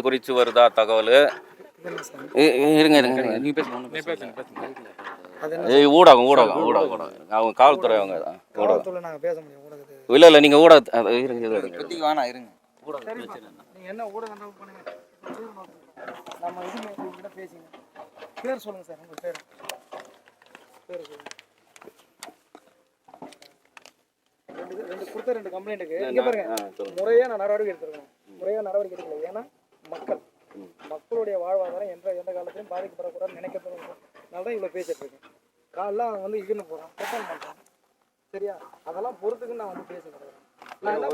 ஏதாவது குறித்து வருதா தகவல்? இருங்க இருங்க இருங்க. நீ பேசுங்க ஒண்ணும் பேசுங்க. அது என்ன? ஏய், ஊடகம் ஊடகம் ஊடகம். ஊடகம் அவங்க காவல்துறை அவங்க தான். ஊடகம். நாங்கள் பேச முடியும் ஊடகத்துக்கு இல்லை இல்லை நீங்கள் ஊடக அது இருங்க. இப்போதைக்கு வேணாம் இருங்க. நீங்க என்ன ஊடகம் பண்ணுங்க? நம்ம இது பேசிங்க. பேர் சொல்லுங்க சார் உங்க பேர். பேர் சொல்லுங்க. ரெண்டு கொடுத்த ரெண்டு கம்ப்ளைண்ட்டுக்கு இங்க பாருங்க. ஆ, சொல்லுங்க. முறையா நான் நடவடிக்கை எடுத்திருக்கேன். முறையா நடவடிக்கை எடுக்கல. ஏன்னா மக்கள் மக்களுடைய வாழ்வாதாரம் எந்த எந்த காலத்திலும் பாதிக்கப்படக்கூடாதுன்னு நினைக்கிறதுனால தான் இவ்வளோ பேசிட்டு இருக்கேன். காலைல அவன் வந்து இதுன்னு போகிறான் பிரச்சனை பண்ணுறான் சரியா? அதெல்லாம் பொறுத்துக்கு நான் வந்து பேசுகிறேன் நான் என்ன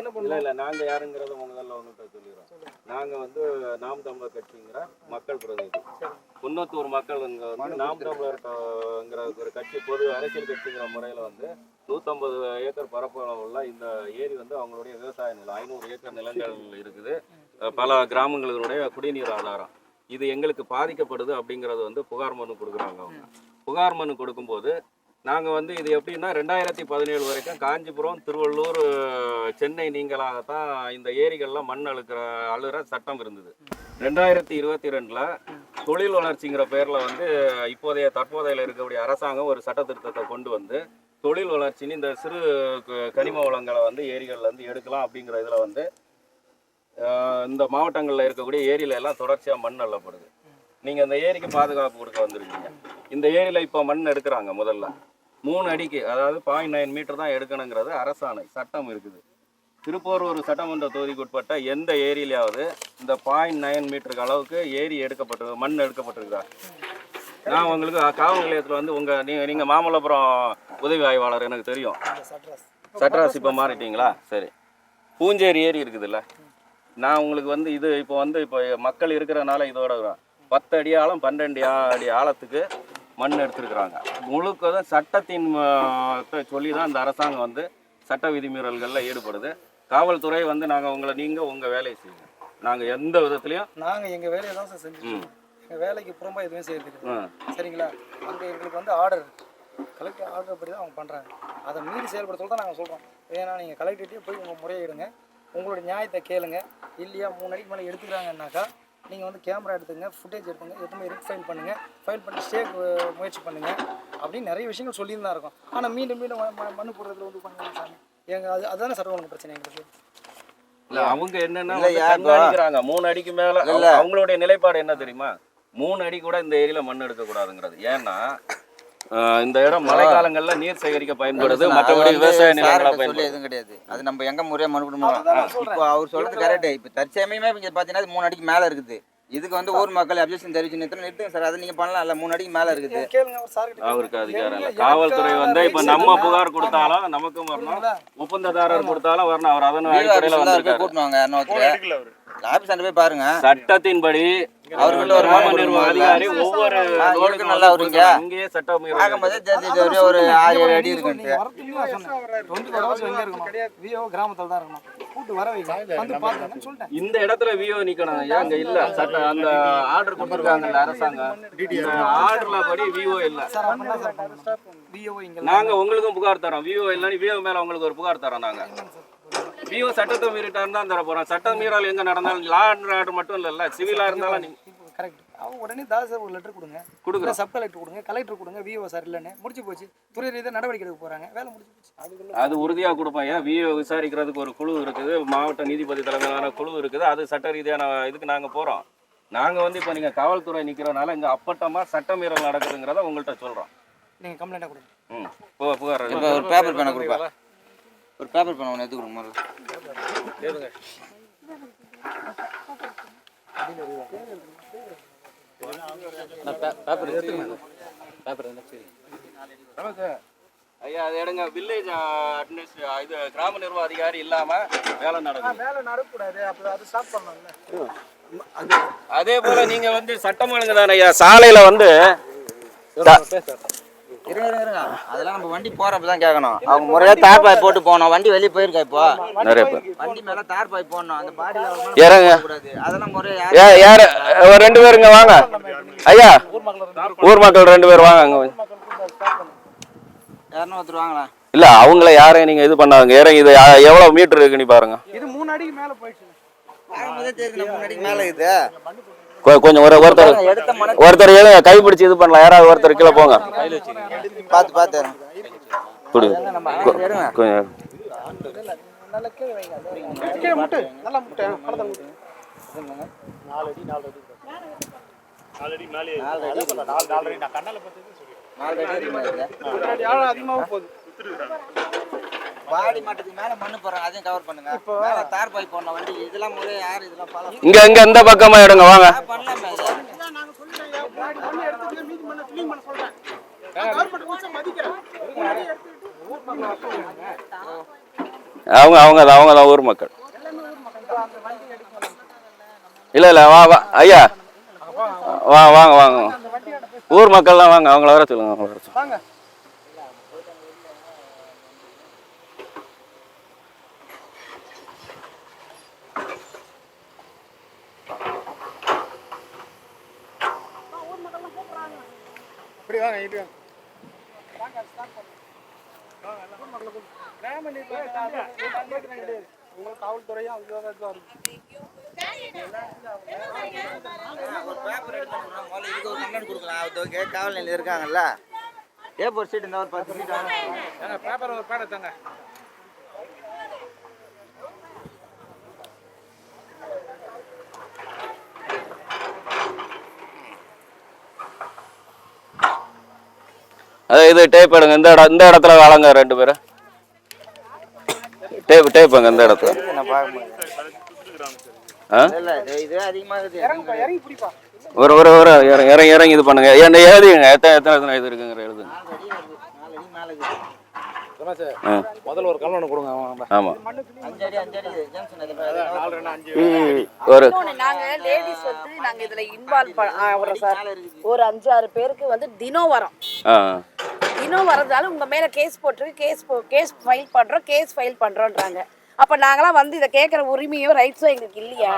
என்ன இல்லை நாங்கள் யாருங்கிறத முதல்ல உங்கள்கிட்ட சொல்லிடுறோம். நாங்கள் வந்து நாம் தமிழர் கட்சிங்கிற மக்கள் பிரதிநிதி. குன்னத்தூர் மக்கள் வந்து நாம் தமிழர்ங்கிற ஒரு கட்சி பொது அரசியல் கட்சிங்கிற முறையில் வந்து நூற்றம்பது ஏக்கர் பரப்பளவு உள்ள இந்த ஏரி வந்து அவங்களுடைய விவசாய நிலம் ஐநூறு ஏக்கர் நிலங்கள் இருக்குது. பல கிராமங்களுடைய குடிநீர் ஆதாரம். இது எங்களுக்கு பாதிக்கப்படுது அப்படிங்கிறது வந்து புகார் மனு கொடுக்குறாங்க அவங்க. புகார் மனு கொடுக்கும்போது நாங்கள் வந்து இது எப்படின்னா ரெண்டாயிரத்தி பதினேழு வரைக்கும் காஞ்சிபுரம் திருவள்ளூர் சென்னை நீங்களாகத்தான் இந்த ஏரிகள்லாம் மண் அழுக்கிற அழுகிற சட்டம் இருந்தது. ரெண்டாயிரத்தி இருபத்தி ரெண்டில் தொழில் வளர்ச்சிங்கிற பேரில் வந்து இப்போதைய தற்போதையில் இருக்கக்கூடிய அரசாங்கம் ஒரு சட்ட திருத்தத்தை கொண்டு வந்து தொழில் வளர்ச்சின்னு இந்த சிறு க- கனிம வளங்களை வந்து ஏரிகள்லேருந்து எடுக்கலாம் அப்படிங்கிற இதில் வந்து இந்த மாவட்டங்களில் இருக்கக்கூடிய ஏரியில எல்லாம் தொடர்ச்சியாக மண் அள்ளப்படுது. நீங்கள் இந்த ஏரிக்கு பாதுகாப்பு கொடுக்க வந்திருக்கீங்க. இந்த ஏரியில் இப்போ மண் எடுக்கிறாங்க முதல்ல. மூணு அடிக்கு அதாவது பாயிண்ட் நைன் மீட்டர் தான் எடுக்கணுங்கிறது அரசாணை சட்டம் இருக்குது. திருப்பூர் ஒரு சட்டமன்ற தொகுதிக்கு உட்பட்ட எந்த ஏரியிலையாவது இந்த பாயிண்ட் நைன் மீட்டருக்கு அளவுக்கு ஏரி எடுக்கப்பட்டு மண் எடுக்கப்பட்டிருக்குதா? நான் உங்களுக்கு காவல் நிலையத்தில் வந்து உங்கள் நீங்கள் நீங்கள் மாமல்லபுரம் உதவி ஆய்வாளர் எனக்கு தெரியும். சட்ராஸ். சட்ராஸ் இப்போ மாறிட்டீங்களா? சரி. பூஞ்சேரி ஏரி இருக்குதுல்ல. நான் உங்களுக்கு வந்து இது இப்போ வந்து இப்போ மக்கள் இருக்கிறனால இதோட பத்து அடி ஆழம் பன்னெண்டு அடி ஆழத்துக்கு மண் எடுத்திருக்கிறாங்க. முழுக்கதும் சட்டத்தின் சொல்லி தான் இந்த அரசாங்கம் வந்து சட்ட விதிமீறல்களில் ஈடுபடுது. காவல்துறை வந்து நாங்கள் உங்களை நீங்கள் உங்கள் வேலையை செய்யுங்க. நாங்கள் எந்த விதத்துலையும் நாங்கள் எங்கள் வேலையை தான் சார் செஞ்சுருக்கோம் எங்கள் வேலைக்கு புறம்பா எதுவுமே செய்யறதுக்கு ம், சரிங்களா? அங்கே எங்களுக்கு வந்து ஆர்டர் கலெக்டர் ஆர்டர் படி தான் அவங்க பண்ணுறாங்க அதை மீறி செயல்படுத்தல தான் நாங்கள் சொல்கிறோம் ஏன்னா நீங்கள் கலெக்டர்கிட்டயே போய் உங்கள் முறையிடுங்க உங்களுடைய நியாயத்தை கேளுங்க. இல்லையா மூணு அடிக்கு மேலே எடுத்துக்கிறாங்கன்னாக்கா நீங்கள் வந்து கேமரா எடுத்துங்க ஃபுட்டேஜ் எடுத்துங்க எதுவுமே ரிக் ஃபைல் பண்ணுங்கள் ஃபைல் பண்ணி ஸ்டே முயற்சி பண்ணுங்கள் அப்படின்னு நிறைய விஷயங்கள் சொல்லிட்டு தான் இருக்கும். ஆனால் மீண்டும் மீண்டும் மனு போடுறதுல வந்து பண்ணுங்க சாமி. எங்கள் அது அதுதானே சட்டம் ஒழுங்கு பிரச்சனை எங்களுக்கு? இல்ல அவங்க என்னன்னா கண்காணிக்கிறாங்க மூணு அடிக்கு மேல அவங்களுடைய நிலைப்பாடு என்ன தெரியுமா? மூணு அடி கூட இந்த ஏரியில மண் எடுக்க கூடாதுங்கிறது ஏன்னா இந்த இடம் மழை காலங்கள்ல நீர் சேகரிக்க பயன்படுது. மற்றபடி விவசாய நிலங்களா பயன்படுது. எதுவும் கிடையாது. அது நம்ம எங்க முறையா சொல்றேன். இப்போ அவர் சொல்றது கரெக்ட் இப்போ தற்சமயமே இங்க பாத்தீங்கன்னா இது மூணு அடிக்கு மேல இருக்குது. இதுக்கு வந்து ஊர் மக்கள் அப்ஜெக்ஷன் தெரிவிச்சு நிறுத்தணும் நிறுத்துங்க சார் அதை நீங்க பண்ணலாம். இல்ல மூணு அடிக்கு மேல இருக்குது. அவருக்கு அதிகாரம் இல்லை. காவல்துறை வந்து இப்ப நம்ம. புகார் கொடுத்தாலும் நமக்கும் வரணும்? ஒப்பந்ததாரர் கொடுத்தாலும் வரணும். அவர் அதன் அடிப்படையில வந்திருக்காரு. கூட்டணும் ஆபீஸ் போய் பாருங்க. சட்டத்தின்படி அவர்கிட்ட ஒரு. அதிகாரி ஒவ்வொரு இருக்கு நல்லா வந்து வருங்க. கொடுக்கணும். இங்கேயே சட்ட மீறல் பார்க்கும்போது இருக்குது. தெரிஞ்சு ஒரே ஆறு ஏழு அடி இருக்குன்ட்டு. கிராமத்தில் தான் இருக்கணும். கூட்டு வர வைங்க. வந்து பாத்துக்கன்னு சொல்லிட்டேன். இந்த இடத்துல விஓ நிக்கணும். ஐயா அங்க இல்ல. சட்ட அந்த ஆர்டர் கொடுத்துருக்காங்கல்ல அரசாங்கம். ஆர்டர்ல படி விஓ இல்ல. விஓ இங்க நாங்க உங்களுக்கும் புகார் தரோம். விஓ இல்லைன்னு விஓ மேல உங்களுக்கு ஒரு புகார் தரோம் நாங்க. விஓ சட்டத்தை மீறிட்டாருன்னு தான் தர போறோம். சட்ட மீறல் எங்க நடந்தாலும் லா அண்ட் ஆர்டர் மட்டும் இல்ல சிவிலா இருந்தாலும் நீங்க கரெக்ட் அவங்க உடனே தாஸ் சார் ஒரு லெட்டர் கொடுங்க. கொடுக்குறோம். சப் கலெக்டர் கொடுங்க கலெக்டர் கொடுங்க விஓ சார் இல்லைன்னு. முடிச்சு போச்சு. துறை ரீதியாக நடவடிக்கை எடுக்க போறாங்க. வேலை முடிச்சு போச்சு. அது உறுதியா கொடுப்போம். ஏன் விஓ விசாரிக்கிறதுக்கு ஒரு குழு இருக்குது? மாவட்ட நீதிபதி தலைமையிலான குழு இருக்குது. அது சட்ட ரீதியான இதுக்கு நாங்க போறோம். நாங்க வந்து இப்போ நீங்க காவல்துறை நிக்கிறனால இங்க அப்பட்டமா சட்ட மீறல் நடக்குதுங்கிறத உங்கள்கிட்ட சொல்றோம். நீங்க கம்ப்ளைண்டாக கொடுங்க. ம். பு- புகார் இப்போ ஒரு பேப்பர் பேனை கொடுப்பா. ஒரு பேப்பர் பேனை ஒன்று எடுத்து கொடுங்க முதல்ல ஐயா அது எடுங்க. வில்லேஜ் அட்மினிஸ்ட்ரே இது கிராம நிர்வாக அதிகாரி இல்லாம வேலை நடக்குது. வேலை நடக்கக்கூடாது. அப்போ அது ஸ்டாப் பண்ணலாம்ல அதே போல நீங்க வந்து சட்டம் ஒழுங்கு தானே ஐயா? சாலையில வந்து அதெல்லாம் நம்ம வண்டி போறப்ப தான் கேட்கணும் அவங்க முறையா தார் பாய் போட்டு போகணும். வண்டி வெளியே போயிருக்கா இப்போ? நிறைய பேர். வண்டி மேல தார் பாய் போடணும். அந்த பாடியில் இறங்க. கூடாது அதெல்லாம் முறையா யாரு ஒரு ரெண்டு பேருங்க வாங்க. ஐயா ஊர் மக்கள் ரெண்டு பேர் வாங்க அங்க. யாருன்னா ஒருத்தர் வாங்களா? இல்ல அவங்கள யாரையும் நீங்க இது பண்ணாதுங்க. இறங்கி இது எவ்வளவு மீட்டர் இருக்குன்னு பாருங்க. இது மூணு அடிக்கு மேலே போயிடுச்சு. மேல. கொ- கொஞ்சம் ஒரு ஒருத்தர் ஒருத்தர் ஏதோ கை பிடிச்சி இது பண்ணலாம் யாராவது ஒருத்தர் கீழே போங்க பார்த்து பார்த்து கொஞ்சம் அதிகமாக போகுது பாடி மாட்டத்துக்கு மேல மண்ணு போடுறாங்க அதையும் கவர் பண்ணுங்க. மேல தார் பைப் போடணும் வண்டி இதெல்லாம் முறை யாரு இதெல்லாம் ஃபாலோ இங்க இங்க இந்த பக்கமா எடுங்க வாங்க. பண்ணலாமே மண்ணு மீதி மண்ணை க்ளீன் பண்ண கவர்மெண்ட் மதிக்கிறேன் அவங்க அவங்க தான் அவங்க தான் ஊர் மக்கள். இல்ல இல்ல வா வா ஐயா. வா வாங்க வாங்க. ஊர் மக்கள்லாம் வாங்க அவங்கள வர சொல்லுங்க அவங்கள வர சொல்லுங்க. இப்படி வாங்க கிடையாது உங்களுக்கு காவல்துறையும் அதுதான் இதுவாக இருக்கும் காவல் நிலையம் இருக்காங்கல்ல ஏ ஒரு சீட் இந்த ஒரு பத்து சீட் பேப்பர் ஒரு பேட் எடுத்தாங்க அது இது டேப் எடுங்க. இந்த இடம் இந்த இடத்துல வாழங்க ரெண்டு பேரும் டேப் டேப்புங்க இந்த இடத்துல. ஒரு ஒரு ஒரு இறங்கி இறங்கி இறங்கி இது பண்ணுங்க. என்ன எழுதிங்க எத்தனை எத்தனை எத்தனை இது இருக்குங்கிற எழுதுங்க. முதல்ல ஒரு கல்வனை கொடுங்க இது ஒரு. நாங்க லேடிஸ் வந்து நாங்க இதுல இன்வால்வ் ஒரு சார். மேல இருக்குது ஒரு அஞ்சு ஆறு பேருக்கு வந்து தினம் வரோம் இன்னும் வரதால உங்க மேல கேஸ் போட்டிருக்கு. கேஸ் கேஸ் ஃபைல் பண்றோம். கேஸ் ஃபைல் பண்றோம்ன்றாங்க அப்ப நாங்களாம் வந்து இதை கேட்கற உரிமையோ ரைட்ஸோ எங்களுக்கு இல்லையா?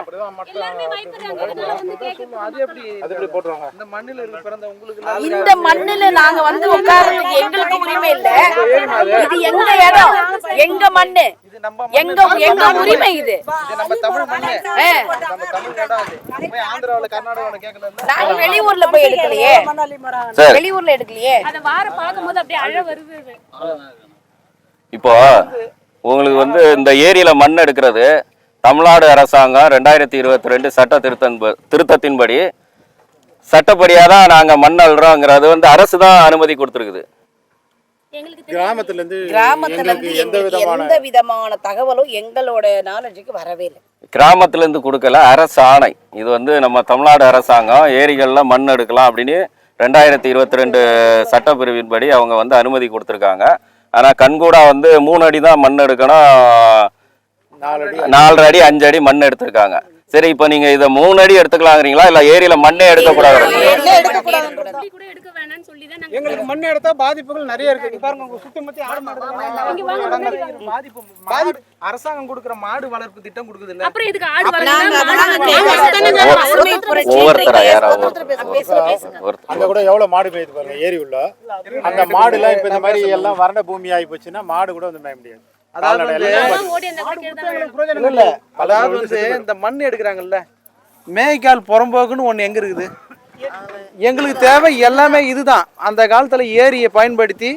அது எப்படி அது எப்படி போட்டுருவாங்க? இந்த மண்ணில் இருந்து பிறந்த உங்களுக்கு இந்த மண்ணுல நாங்க வந்து உட்கார்றதுக்கு எங்களுக்கு உரிமை இல்ல. இது எங்க இடம்? எங்க மண்ணு? இது நம்ம எங்க எங்க உரிமை இது? இது நம்ம தமிழ் மண்ணு. ஆ. நம்ம தமிழ் இடம் அது. போய் ஆந்திராவில் கர்நாடகாவில் கேட்கல நாங்க வெளியூர்ல போய் எடுக்கலையே. வெளியூர்ல எடுக்கலையே. அதை வார பார்க்கும்போது அப்படியே அழ வருது. இப்போ உங்களுக்கு வந்து இந்த ஏரியில மண் எடுக்கிறது தமிழ்நாடு அரசாங்கம் ரெண்டாயிரத்தி இருபத்தி ரெண்டு சட்ட திருத்தம் திருத்தத்தின்படி சட்டப்படியாக தான் நாங்கள் மண் அள்ளுறோங்கிறது வந்து அரசு தான் அனுமதி கொடுத்துருக்குது. எங்களுக்கு கிராமத்துல இருந்து கிராமத்துல இருந்து எங்களுக்கு எந்த விதமான தகவலும் எங்களோட நாலேஜுக்கு வரவே இல்லை. கிராமத்துலேருந்து கொடுக்கல அரசு ஆணை. இது வந்து நம்ம தமிழ்நாடு அரசாங்கம் ஏரிகளில் மண் எடுக்கலாம் அப்படின்னு ரெண்டாயிரத்தி இருபத்தி ரெண்டு சட்டப்பிரிவின்படி அவங்க வந்து அனுமதி கொடுத்துருக்காங்க. ஆனால் கண்கூடா வந்து மூணு அடி தான் மண் எடுக்கணும். நாலரை அடி அஞ்சு அடி மண் எடுத்திருக்காங்க. சரி இப்போ நீங்க இதை மூணு அடி எடுத்துக்கலாங்கிறீங்களா? இல்லை ஏரியில மண்ணே எடுக்க வேணாம்னு சொல்லி தான் நாங்க எங்களுக்கு மண் எடுத்தா பாதிப்புகள் நிறைய இருக்கு. பாருங்க உங்க சுத்தி முத்தி ஆடு மாடு. பாதிப்பு அரசாங்கம் கொடுக்குற மாடு வளர்ப்பு திட்டம் கொடுக்குது இல்ல. அப்புறம் இதுக்கு ஆடு அங்க கூட எவ்வளவு மாடு மேய்து பாருங்க ஏரி உள்ள. அந்த மாடு எல்லாம் இப்ப இந்த மாதிரி எல்லாம் வறண்ட பூமி ஆகி போச்சுன்னா மாடு கூட வந்து மேய முடியாது. அதாவது அதாவது வந்து இந்த மண் எடுக்கிறாங்கல்ல மேய்க்கால் புறம்போக்குன்னு ஒண்ணு எங்க இருக்குது? எங்களுக்கு தேவை எல்லாமே இதுதான். அந்த காலத்துல ஏரியை பயன்படுத்தி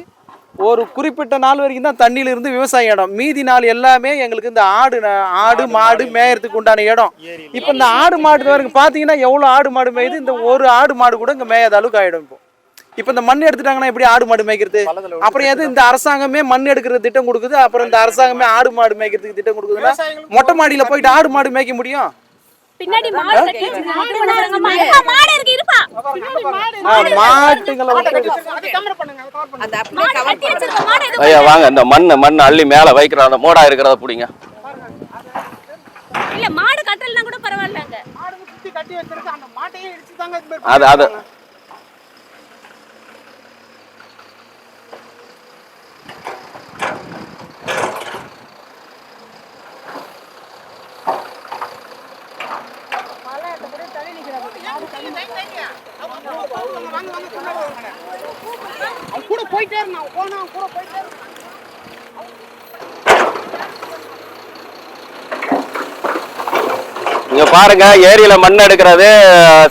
ஒரு குறிப்பிட்ட நாள் வரைக்கும் தான் தண்ணியில இருந்து விவசாய இடம். மீதி நாள் எல்லாமே எங்களுக்கு இந்த ஆடு ஆடு மாடு மேயறதுக்கு உண்டான இடம். இப்போ இந்த ஆடு மாடு வரைக்கும் பார்த்தீங்கன்னா எவ்வளோ ஆடு மாடு மேயுது? இந்த ஒரு ஆடு மாடு கூட இங்கே மேயாத அளவுக்கு ஆயிடும் இப்போ. இப்போ இந்த மண் எடுத்துட்டாங்கன்னா எப்படி ஆடு மாடு மேய்க்கிறது? அப்புறம் எது இந்த அரசாங்கமே மண் எடுக்கிற திட்டம் கொடுக்குது. அப்புறம் இந்த அரசாங்கமே ஆடு மாடு மேய்க்கிறதுக்கு திட்டம் கொடுக்குதுன்னா மொட்டை மாடியில போயிட்டு ஆடு மாடு மேய்க்க முடியும்? பின்னாடி மாடு கட்டி வச்சிருக்காங்க. அம்மா, மாடு இருக்கு இருப்பா. பின்னாடி மாடு ஆ, மாட்டுங்களை விட்டு அந்த அப்படியே cover கட்டி வச்சிருக்க மாடு எதுவும் ஐயா வாங்க இந்த மண் மண் அள்ளி மேலே வைக்கிற அந்த மோடா இருக்கிறத பிடிங்க. இல்ல மாடு கட்டலனா கூட பரவாயில்லங்க. மாடுங்க சுத்தி கட்டி வச்சிருக்கு அந்த மாட்டையே இடிச்சு தாங்க இது அவன் கூட போயிட்டே இருந்தான். போனா அவன் கூட போயிட்டே இருந்தான். இங்க பாருங்க ஏரியில மண் எடுக்கிறது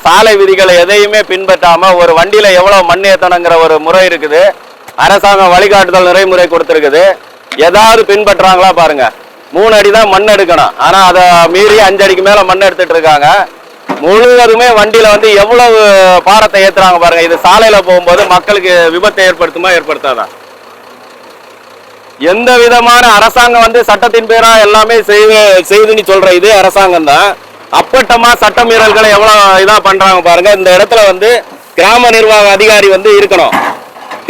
சாலை விதிகளை எதையுமே பின்பற்றாம ஒரு வண்டியில எவ்வளவு மண் ஏத்தணுங்கிற ஒரு முறை இருக்குது. அரசாங்கம் வழிகாட்டுதல் நிறைமுறை கொடுத்துருக்குது. ஏதாவது பின்பற்றாங்களா பாருங்க. மூணு அடி தான் மண் எடுக்கணும். ஆனா அதை மீறி அஞ்சு அடிக்கு மேல மண் எடுத்துட்டு இருக்காங்க. முழுவதுமே வண்டியில வந்து எவ்வளவு பாரத்தை ஏத்துறாங்க பாருங்க. இது சாலையில போகும்போது மக்களுக்கு விபத்தை ஏற்படுத்துமா ஏற்படுத்தாதா? எந்த விதமான அரசாங்கம் வந்து சட்டத்தின் பேரா எல்லாமே செய்து செய்துன்னு சொல்ற இதே அரசாங்கம் தான். அப்பட்டமா சட்ட மீறல்களை எவ்வளவு இதா பண்றாங்க பாருங்க. இந்த இடத்துல வந்து கிராம நிர்வாக அதிகாரி வந்து இருக்கணும்.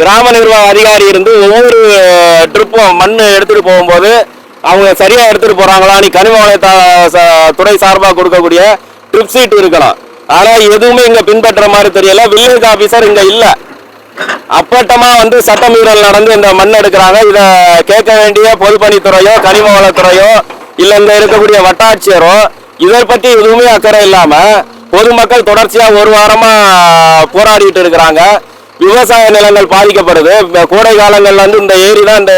கிராம நிர்வாக அதிகாரி இருந்து ஒவ்வொரு ட்ரிப்பும் மண் எடுத்துட்டு போகும்போது அவங்க சரியா எடுத்துட்டு போறாங்களா? நீ கனிம வள துறை சார்பாக கொடுக்கக்கூடிய ட்ரிப் சீட் இருக்கணும் ஆனா எதுவுமே இங்க பின்பற்ற மாதிரி தெரியல. வில்லேஜ் ஆபீசர் இங்க இல்ல. அப்பட்டமா வந்து சட்டமீறல் நடந்து இந்த மண் எடுக்கிறாங்க. இத கேட்க வேண்டிய பொதுப்பணித்துறையோ கனிம வளத்துறையோ இல்ல இங்க இருக்கக்கூடிய வட்டாட்சியரோ இதை பற்றி எதுவுமே அக்கறை இல்லாம பொதுமக்கள் தொடர்ச்சியா ஒரு வாரமா போராடிட்டு இருக்கிறாங்க. விவசாய நிலங்கள் பாதிக்கப்படுது. கோடை காலங்கள்ல வந்து இந்த ஏரி தான் இந்த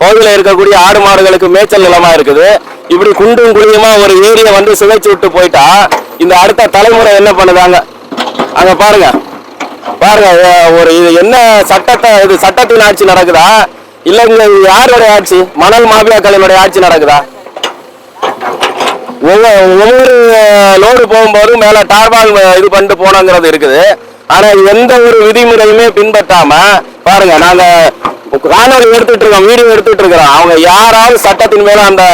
கோவில இருக்கக்கூடிய ஆடு மாடுகளுக்கு மேய்ச்சல் நிலமா இருக்குது. இப்படி குண்டும் குழியுமா ஒரு ஏரியை வந்து சிதைச்சு விட்டு போயிட்டா இந்த அடுத்த தலைமுறை என்ன பண்ணுதாங்க அங்க? பாருங்க. பாருங்க ஒரு இது என்ன சட்டத்தை இது சட்டத்தின் ஆட்சி நடக்குதா? இல்ல இங்க யாருடைய ஆட்சி? மணல் மாபியாக்களினுடைய ஆட்சி நடக்குதா? ஒவ்வொரு ஒவ்வொரு லோடு போகும்போது மேல டார்பால் இது பண்ணிட்டு போனோங்கிறது இருக்குது. ஆனா எந்த ஒரு விதிமுறையுமே பின்பற்றாம பாருங்க நாங்க காணொலி எடுத்துட்டு இருக்கோம் வீடியோ எடுத்துட்டு இருக்கிறோம் அவங்க யாராவது சட்டத்தின் மேல அந்த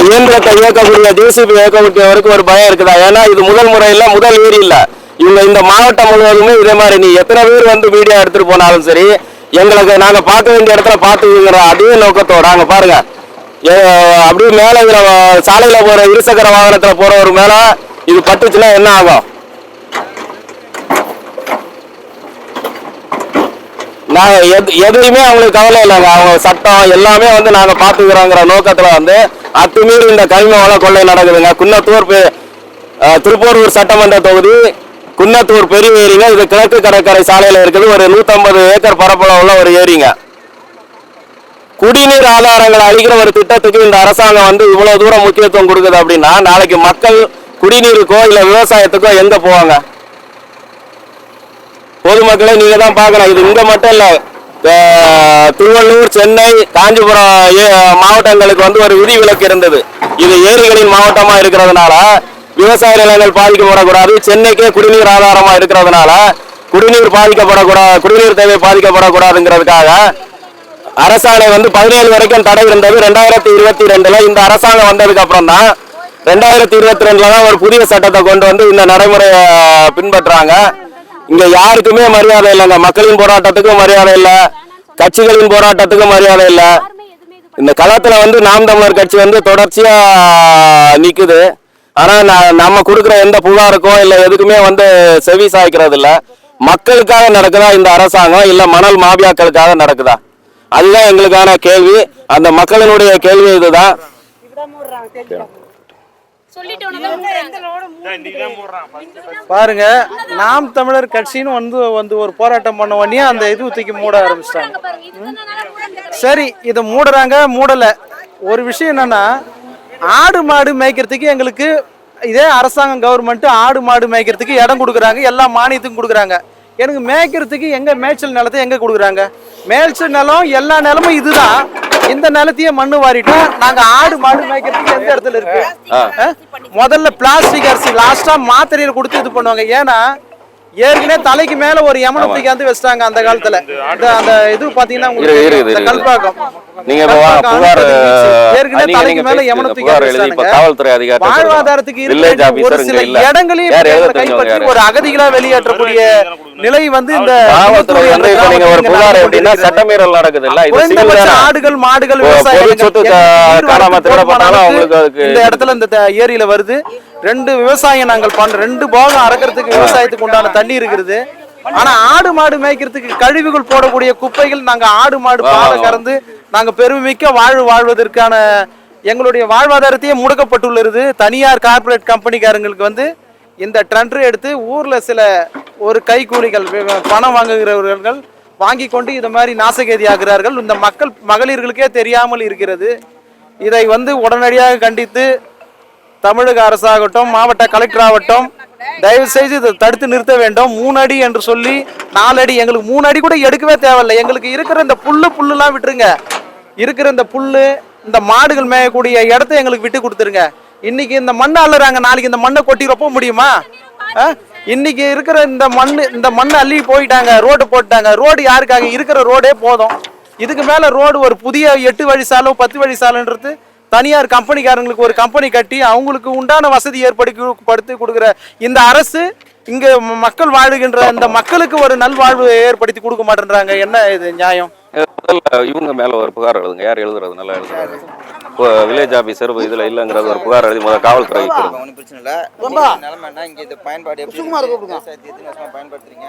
இயந்திரத்தை இயக்கக்கூடிய ஜேசிபி இயக்கக்கூடியவருக்கு ஒரு பயம் இருக்குதா? ஏன்னா இது முதல் முறை இல்ல முதல் ஏரி இல்ல. இவங்க இந்த மாவட்டம் முழுவதுமே இதே மாதிரி நீ எத்தனை பேர் வந்து வீடியோ எடுத்துட்டு போனாலும் சரி எங்களுக்கு நாங்க பார்க்க வேண்டிய இடத்துல பார்த்துக்கிற அதே நோக்கத்தோட அங்க பாருங்க. ஏ, அப்படியே மேல சாலையில போற இருசக்கர வாகனத்துல போறவர் மேல இது பட்டுச்சுன்னா என்ன ஆகும்? நாங்கள் எது எதுலையுமே அவங்களுக்கு கவலை இல்லைங்க. அவங்க சட்டம் எல்லாமே வந்து நாங்கள் பார்த்துக்கிறோங்கிற நோக்கத்தில் வந்து அத்துமீறி இந்த கரிம வள கொள்ளை நடக்குதுங்க. குன்னத்தூர் பெ- திருப்பூரூர் சட்டமன்ற தொகுதி குன்னத்தூர் பெரிய ஏரிங்க. இது கிழக்கு கடற்கரை சாலையில் இருக்குது. ஒரு 150 ஏக்கர் பரப்பளவுள்ள ஒரு ஏரிங்க. குடிநீர் ஆதாரங்களை அழிக்கிற ஒரு திட்டத்துக்கு இந்த அரசாங்கம் வந்து இவ்வளோ தூரம் முக்கியத்துவம் கொடுக்குது அப்படின்னா நாளைக்கு மக்கள் குடிநீருக்கோ இல்லை விவசாயத்துக்கோ எங்கே போவாங்க? பொதுமக்களை நீங்க தான் பார்க்கணும். இது இங்க மட்டும் இல்ல திருவள்ளூர் சென்னை காஞ்சிபுரம் ஏ- மாவட்டங்களுக்கு வந்து ஒரு விதிவிலக்கு இருந்தது. இது ஏரிகளின் மாவட்டமா இருக்கிறதுனால விவசாய நிலங்கள் பாதிக்கப்படக்கூடாது. சென்னைக்கே குடிநீர் ஆதாரமா இருக்கிறதுனால குடிநீர் பாதிக்கப்படக்கூடாது குடிநீர் தேவை பாதிக்கப்படக்கூடாதுங்கிறதுக்காக அரசாணை வந்து பதினேழு வரைக்கும் தடை இருந்தது. ரெண்டாயிரத்தி இருபத்தி ரெண்டுல இந்த அரசாங்கம் வந்ததுக்கு அப்புறம் தான் ரெண்டாயிரத்தி இருபத்தி ரெண்டுல தான் ஒரு புதிய சட்டத்தை கொண்டு வந்து இந்த நடைமுறையை பின்பற்றுறாங்க இங்க யாருக்குமே மரியாதை இல்லைங்க. மக்களின் போராட்டத்துக்கும் மரியாதை இல்லை. கட்சிகளின் போராட்டத்துக்கும் மரியாதை இல்லை. இந்த களத்துல வந்து நாம் தமிழர் கட்சி வந்து தொடர்ச்சியா நிக்குது. ஆனா நம்ம கொடுக்குற எந்த புகாருக்கும் இல்ல எதுக்குமே வந்து செவி சாய்க்கிறது இல்ல மக்களுக்காக நடக்குதா இந்த அரசாங்கம்? இல்ல மணல் மாபியாக்களுக்காக நடக்குதா? அதுதான் எங்களுக்கான கேள்வி. அந்த மக்களினுடைய கேள்வி இதுதான். பாருங்க நாம் தமிழர் கட்சின்னு வந்து வந்து ஒரு போராட்டம் பண்ண உடனே அந்த இது தூக்கி மூட ஆரம்பிச்சிட்டாங்க. பாருங்க. இதுதான் நல்லா கூட சரி இதை மூடுறாங்க மூடல. ஒரு விஷயம் என்னன்னா ஆடு மாடு மேய்க்கிறதுக்கு எங்களுக்கு இதே அரசாங்கம் கவர்மெண்ட் ஆடு மாடு மேய்க்கிறதுக்கு இடம் கொடுக்குறாங்க எல்லா மானியத்துக்கும் கொடுக்குறாங்க. எனக்கு மேய்க்கிறதுக்கு எங்க மேய்ச்சல் நிலத்தை எங்க கொடுக்குறாங்க? மேய்ச்சல் நிலம் எல்லா நிலமும் இதுதான். இந்த நிலத்தையே மண்ணு வாரிட்டா நாங்க ஆடு மாடு மேய்க்கிறதுக்கு எந்த இடத்துல இருக்கு? முதல்ல பிளாஸ்டிக் அரிசி லாஸ்டா மாத்திரையில கொடுத்து இது பண்ணுவாங்க. ஏன்னா ஏற்கனவே தலைக்கு மேல ஒரு யமனை தூக்கி வச்சிட்டாங்க அந்த காலத்துல. இந்த அந்த இது பாத்தீங்கன்னா உங்களுக்கு. கல்பாக்கம் நீங்க புகார் ஏற்கனவே தலைக்கு மேல எழுதி இப்ப காவல்துறை அதிகாரி வாழ்வாதாரத்துக்கு வில்லேஜ் ஆபீசர் சில இங்க இல்ல. இடங்களையும் கைப்பற்றி ஒரு அகதிகளா வெளியேற்றக்கூடிய நிலை வந்து இந்த காவல்துறை வந்து இப்ப நீங்க ஒரு புகார் கொண்டிருக்கிறது. சட்டமீறல் நடக்குது இல்ல? இது ஆடுகள் மாடுகள் பொ- விவசாய பொது நிலங்கள் சொத்து திருடப்பட்டாலும் அவங்களுக்கு இந்த இடத்துல இந்த ஏரியில வருது. ரெண்டு விவசாயம் நாங்கள் பண்ற ரெண்டு போகம் அறக்கிறதுக்கு விவசாயத்துக்கு உண்டான தண்ணி இருக்குது. ஆனா ஆடு மாடு மேய்க்கிறதுக்கு கழிவுகள் போடக்கூடிய குப்பைகள் நாங்க ஆடு மாடு பாலை கறந்து நாங்கள் பெருமிக்க வாழ்வு வாழ்வதற்கான எங்களுடைய வாழ்வாதாரத்தையே முடக்கப்பட்டுள்ளது. தனியார் கார்ப்பரேட் கம்பெனிக்காரங்களுக்கு வந்து இந்த ட்ரண்டர் எடுத்து ஊரில் சில ஒரு கைக்கூலிகள் பணம் வாங்குகிறவர்கள் வாங்கி கொண்டு இது மாதிரி நாசகேதி ஆகிறார்கள். இந்த மக்கள் மகளிர்களுக்கே தெரியாமல் இருக்கிறது. இதை வந்து உடனடியாக கண்டித்து தமிழக அரசாகட்டும் மாவட்ட கலெக்டர் ஆகட்டும் தயவு செய்து இதை தடுத்து நிறுத்த வேண்டும். மூணு அடி என்று சொல்லி நாலு அடி எங்களுக்கு மூணு அடி கூட எடுக்கவே தேவையில்லை. எங்களுக்கு இருக்கிற இந்த புல்லு புல்லுலாம் விட்டுருங்க. இருக்கிற இந்த புல்லு இந்த மாடுகள் மேயக்கூடிய இடத்த எங்களுக்கு விட்டு கொடுத்துருங்க. இன்னைக்கு இந்த மண்ணை அள்ளுறாங்க நாளைக்கு இந்த மண்ணை கொட்டிக்கிறப்போ முடியுமா? ஆ? இன்னைக்கு இருக்கிற இந்த மண்ணு இந்த மண்ணை அள்ளி போயிட்டாங்க ரோடு போட்டாங்க. ரோடு யாருக்காக? இருக்கிற ரோடே போதும். இதுக்கு மேல ரோடு ஒரு புதிய எட்டு வழி சாலை பத்து வழி சாலைன்றது தனியார் கம்பெனிக்காரங்களுக்கு ஒரு கம்பெனி கட்டி அவங்களுக்கு உண்டான வசதி ஏற்படுத்தி படுத்தி கொடுக்குற இந்த அரசு இங்க மக்கள் வாழுகின்ற இந்த மக்களுக்கு ஒரு நல்வாழ்வு ஏற்படுத்தி கொடுக்க மாட்டேன்றாங்க. என்ன இது நியாயம்? முதல்ல இவங்க மேல ஒரு புகார் எழுதுங்க. யார் எழுதுறது? நல்லா எழுதுறாரு வில்லேஜ் ஆபீசர் இதுல இல்லைங்கிறது ஒரு புகார் எழுதி முதல்ல காவல்துறைக்கு கொடுங்க. ஒன்றும் பிரச்சனை இல்லை. நிலைமைன்னா இங்கே இந்த பயன்பாடு எப்படி பயன்படுத்துறீங்க?